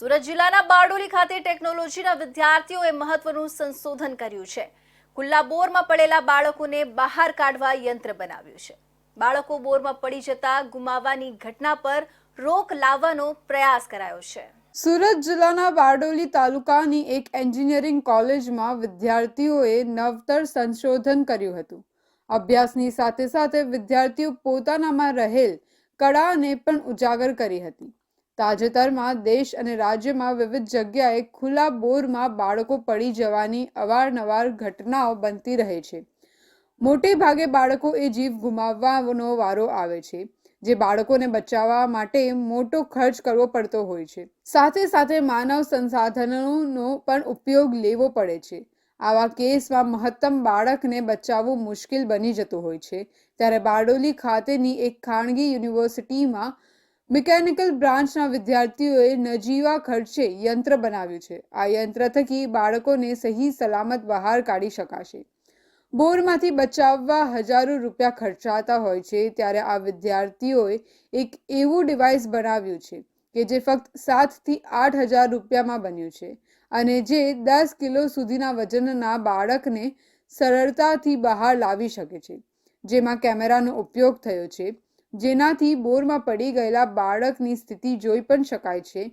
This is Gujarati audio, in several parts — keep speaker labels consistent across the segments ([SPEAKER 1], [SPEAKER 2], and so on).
[SPEAKER 1] સુરત જિલ્લાના બારડોલી ખાતે ટેકનોલોજીના વિદ્યાર્થીઓએ મહત્વનું સંશોધન કર્યું છે. ખુલ્લા બોરમાં પડેલા બાળકોને બહાર કાઢવા યંત્ર બનાવ્યું છે. બાળકો બોરમાં પડી જતા ગુમાવવાની ઘટના પર રોક લાવવાનો પ્રયાસ કરાયો છે.
[SPEAKER 2] સુરત જિલ્લાના બારડોલી તાલુકાની એક એન્જિનિયરિંગ કોલેજમાં વિદ્યાર્થીઓએ નવતર સંશોધન કર્યું હતું. અભ્યાસની સાથે સાથે વિદ્યાર્થીઓ પોતાનામાં રહેલ કળાને પણ ઉજાગર કરી હતી. તાજેતરમાં દેશ અને રાજ્યમાં વિવિધ જગ્યાએ ખુલ્લા બોરમાં બાળકો પડી જવાની અવારનવાર ઘટનાઓ બનતી રહે છે. મોટે ભાગે બાળકો એ જીવ ગુમાવવાનો વારો આવે છે, જે બાળકોને બચાવવા માટે મોટો ખર્ચ કરવો પડતો હોય છે. સાથે સાથે માનવ સંસાધનોનો પણ ઉપયોગ લેવો પડે છે. આવા કેસમાં મહત્તમ બાળકને બચાવવું મુશ્કેલ બની જતું હોય છે. ત્યારે બારડોલી ખાતેની એક ખાનગી યુનિવર્સિટીમાં મિકેનિકલ બ્રાન્ચના વિદ્યાર્થીઓએ નજીવા ખર્ચે યંત્ર બનાવ્યું છે. આ યંત્ર થકી બાળકોને સહી સલામત બહાર કાઢી શકાશે. બોરમાંથી બચાવવા હજારો રૂપિયા ખર્ચાતા હોય છે ત્યારે આ વિદ્યાર્થીઓએ એક એવું ડિવાઇસ બનાવ્યું છે કે જે ફક્ત સાતથી આઠ હજાર રૂપિયામાં બન્યું છે અને જે દસ કિલો સુધીના વજનના બાળકને સરળતાથી બહાર લાવી શકે છે. જેમાં કેમેરાનો ઉપયોગ થયો છે જેનાથી બોરમાં પડી ગયેલા બાળકની સ્થિતિ જોઈ પણ શકાય છે.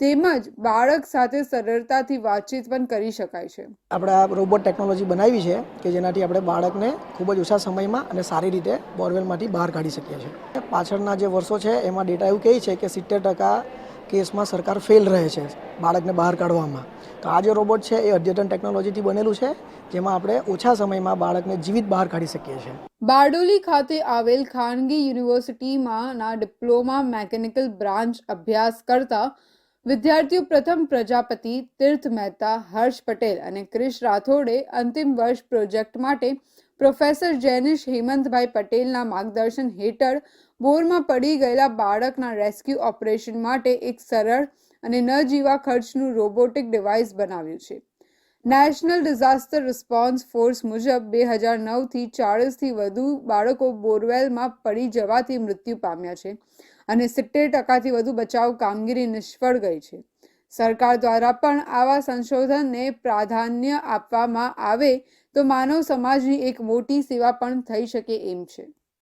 [SPEAKER 2] તેમજ બાળક સાથે સરળતાથી વાતચીત પણ કરી શકાય છે.
[SPEAKER 3] આપણે આ રોબોટ ટેકનોલોજી બનાવી છે કે જેનાથી આપણે બાળકને ખૂબ જ ઓછા સમયમાં અને સારી રીતે બોરવેલમાંથી બહાર કાઢી શકીએ છીએ. પાછળના જે વર્ષો છે, એમાં ડેટા એવું કહે છે કે સિત્તેર ટકા કેસમાં સરકાર ફેલ રહે છે બાળકને બહાર કાઢવામાં. તો આ જે રોબોટ છે એ અદ્યતન ટેકનોલોજીથી બનેલું છે, જેમાં આપણે ઓછા સમયમાં બાળકને જીવિત બહાર કાઢી શકીએ છીએ.
[SPEAKER 2] બારડોલી ખાતે આવેલ ખાનગી યુનિવર્સિટીમાંના ડિપ્લોમા મેકેનિકલ બ્રાન્ચ અભ્યાસ કરતા વિદ્યાર્થીઓ પ્રથમ પ્રજાપતિ તીર્થ મહેતા હર્ષ પટેલ અને ક્રિશ રાઠોડે અંતિમ વર્ષ પ્રોજેક્ટ માટે પ્રોફેસર જૈનિશ હેમંતભાઈ પટેલના માર્ગદર્શન હેઠળ બોરમાં પડી ગયેલા બાળકના રેસ્ક્યુ ઓપરેશન માટે એક સરળ અને ન જીવા ખર્ચનું રોબોટિક ડિવાઇસ બનાવ્યું છે. નેશનલ ડિઝાસ્ટર રિસ્પોન્સ ફોર્સ મુજબ બે હજાર નવથી ચાળીસથી વધુ બાળકો બોરવેલમાં પડી જવાથી મૃત્યુ પામ્યા છે અને સિત્તેર ટકાથી વધુ બચાવ કામગીરી નિષ્ફળ ગઈ છે. સરકાર દ્વારા પણ આવા સંશોધનને પ્રાધાન્ય આપવામાં આવે તો માનવ સમાજની એક મોટી સેવા પણ થઈ શકે એમ છે.